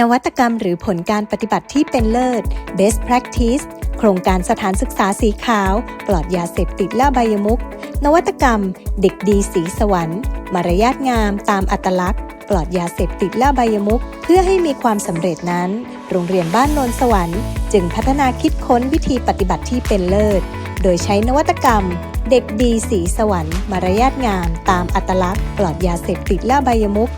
นวัตกรรมหรือผลการปฏิบัติที่เป็นเลิศ Best Practice โครงการสถานศึกษาสีขาว ปลอดยาเสพติดและใบายมุก นวัตกรรม เด็กดีสีสวรรค์ มารยาทงามตามอัตลักษณ์ ปลอดยาเสพติดและใบายมุก เพื่อให้มีความสำเร็จนั้น โรงเรียนบ้านโนนสวรรค์ จึงพัฒนาคิดค้นวิธีปฏิบัติที่เป็นเลิศ โดยใช้นวัตกรรม เด็กดีสีสวรรค์ มารยาทงาม ตามอัตลักษณ์ ปลอดยาเสพติดและใบายมุก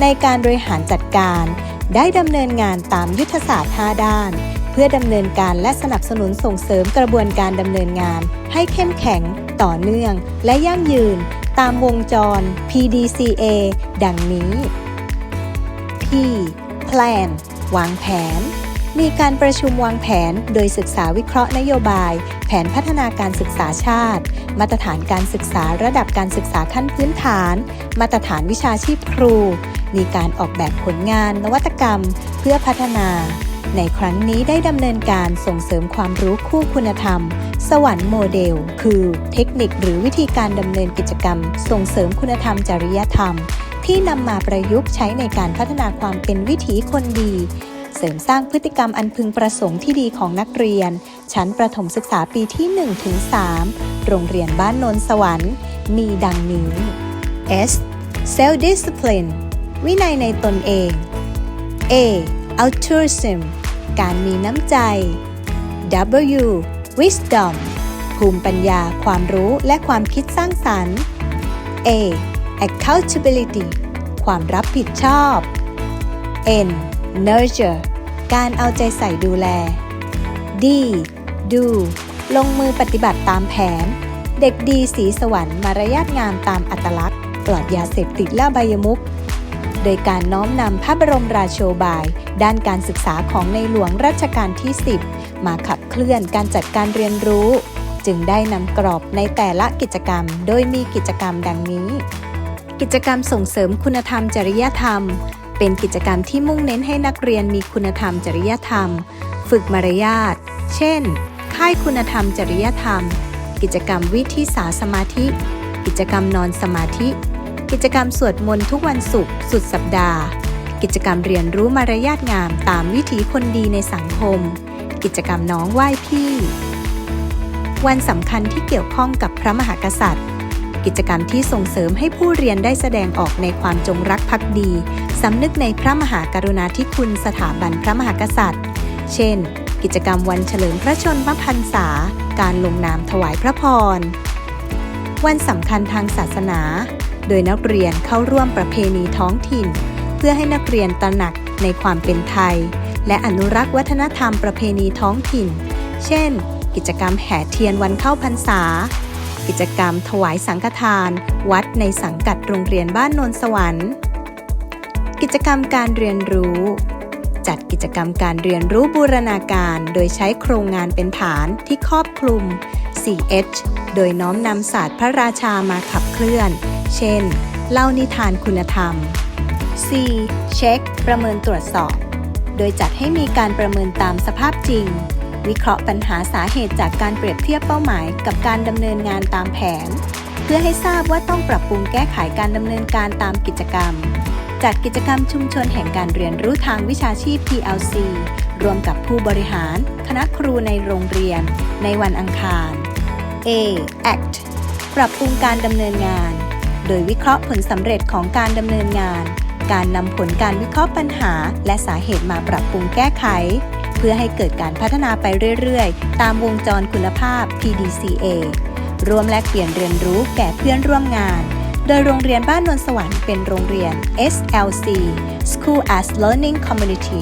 ในการบริหารจัดการ ได้ดำเนินงานตามยุทธศาสตร์ 5 ด้าน เพื่อดำเนินการและสนับสนุนส่งเสริมกระบวนการดำเนินงาน ให้เข้มแข็ง ต่อเนื่อง และยั่งยืน ตามวงจร PDCA ดังนี้ P Plan วางแผน มีการประชุมวางแผนโดยศึกษาวิเคราะห์นโยบาย แผนพัฒนาการศึกษาชาติ มาตรฐานการศึกษาระดับการศึกษาขั้นพื้นฐาน มาตรฐานวิชาชีพครู มีการออกแบบผลงานนวัตกรรม เพื่อพัฒนา ในครั้งนี้ได้ดำเนินการส่งเสริมความรู้คู่คุณธรรม สวรรค์โมเดล คือเทคนิคหรือวิธีการดำเนินกิจกรรม ส่งเสริมคุณธรรมจริยธรรม ที่นำมาประยุกต์ใช้ในการพัฒนาความเป็นวิถีคนดี เสริมสร้างพฤติกรรมอันพึงประสงค์ที่ดีของนักเรียน ชั้นประถมศึกษาปีที่1ถึง3โรงเรียนบ้านนนสวรรค์ มีดังนี้ S self discipline วินัยในตนเอง A altruism การมีน้ำใจ W wisdom ภูมิปัญญา ความรู้และความคิดสร้างสรรค์ A accountability ความรับผิดชอบ N nurture การเอาใจใส่ดูแล D do ลงมือปฏิบัติตามแผน เด็กดีสีสวรรค์มารยาทงามตามอัตลักษณ์ปลอดยาเสพติดและใบายมุกโดยการน้อมนำพระบรมราโชบาย ด้านการศึกษาของในหลวงรัชกาลที่ 10 มาขับเคลื่อนการจัดการเรียนรู้ จึงได้นำกรอบในแต่ละกิจกรรม โดยมีกิจกรรมดังนี้ กิจกรรมส่งเสริมคุณธรรมจริยธรรม เป็นกิจกรรมที่มุ่งเน้นให้นักเรียนมีคุณธรรมจริยธรรม ฝึกมารยาท เช่น ค่ายคุณธรรมจริยธรรม กิจกรรมวิธีสาสมาธิ กิจกรรมนอนสมาธิ กิจกรรมสวดมนต์ทุกวันศุกร์สุดสัปดาห์ กิจกรรมเรียนรู้มารยาทงามตามวิถีคนดีในสังคม กิจกรรมน้องไหว้พี่ วันสำคัญที่เกี่ยวข้องกับพระมหากษัตริย์ กิจกรรมที่ส่งเสริมให้ผู้เรียนได้แสดงออกในความจงรักภักดี สำนึกในพระมหากรุณาธิคุณสถาบันพระมหากษัตริย์ เช่น กิจกรรมวันเฉลิมพระชนมพรรษา การลงนามถวายพระพร วันสำคัญทางศาสนา โดยนักเรียนเข้าร่วมประเพณีท้องถิ่น เพื่อให้นักเรียนตระหนักในความเป็นไทย และอนุรักษ์วัฒนธรรมประเพณีท้องถิ่น เช่น กิจกรรมแห่เทียนวันเข้าพรรษา กิจกรรมถวายสังฆทาน วัดในสังกัดโรงเรียนบ้านนนสวรรค์ กิจกรรมการเรียนรู้ จัดกิจกรรมการเรียนรู้บูรณาการ โดยใช้โครงงานเป็นฐานที่ครอบคลุม 4H โดยน้อมนำศาสตร์พระราชามาขับเคลื่อน เช่น เล่านิทานคุณธรรม C เช็ค ประเมินตรวจสอบ โดยจัดให้มีการประเมินตามสภาพจริง วิเคราะห์ปัญหาสาเหตุจากการเปรียบเทียบเป้าหมาย กับการดำเนินงานตามแผน เพื่อให้ทราบว่าต้องปรับปรุงแก้ไขการดำเนินการตามกิจกรรม จัดกิจกรรมชุมชนแห่งการเรียนรู้ทางวิชาชีพ PLC รวมกับผู้บริหาร คณะครูในโรงเรียน ในวันอังคาร A act ปรับปรุงการดำเนินงาน โดยวิเคราะห์ผลสำเร็จของการดำเนินงาน การนำผลการวิเคราะห์ปัญหา และสาเหตุมาปรับปรุงแก้ไข เพื่อให้เกิดการพัฒนาไปเรื่อยๆ ตามวงจรคุณภาพ PDCA รวมแลกเปลี่ยนเรียนรู้แก่เพื่อนร่วมงาน โดยโรงเรียนบ้านนนสวรรค์เป็นโรงเรียน SLC School as Learning Community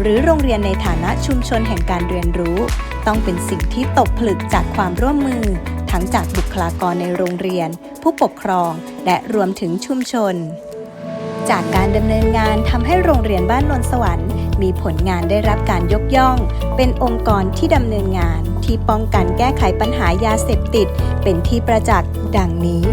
หรือโรงเรียนในฐานะชุมชนแห่งการเรียนรู้ ต้องเป็นสิ่งที่ตกผลึกจากความร่วมมือ ทั้งจากบุคลากรในโรงเรียน ผู้ปกครอง และรวมถึงชุมชน จากการดำเนินงานทำให้โรงเรียนบ้านนนสวรรค์ มีผลงานได้รับการยกย่อง เป็นองค์กรที่ดำเนินงานที่ป้องกันแก้ไขปัญหายาเสพติด เป็นที่ประจักษ์ดังนี้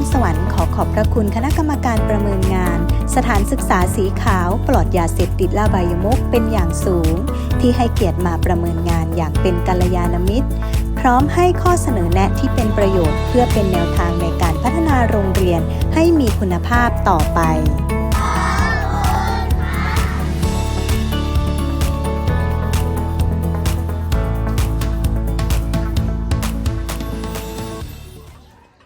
รสวรรค์ขอขอบพระคุณคณะกรรมการประเมินงาน สถานศึกษาสีขาวปลอดยาเสพติดและอบายมุกเป็นอย่างสูง ที่ให้เกียรติมาประเมินงานอย่างเป็นกัลยาณมิตร พร้อมให้ข้อเสนอแนะที่เป็นประโยชน์เพื่อเป็นแนวทางในการพัฒนาโรงเรียนให้มีคุณภาพต่อไป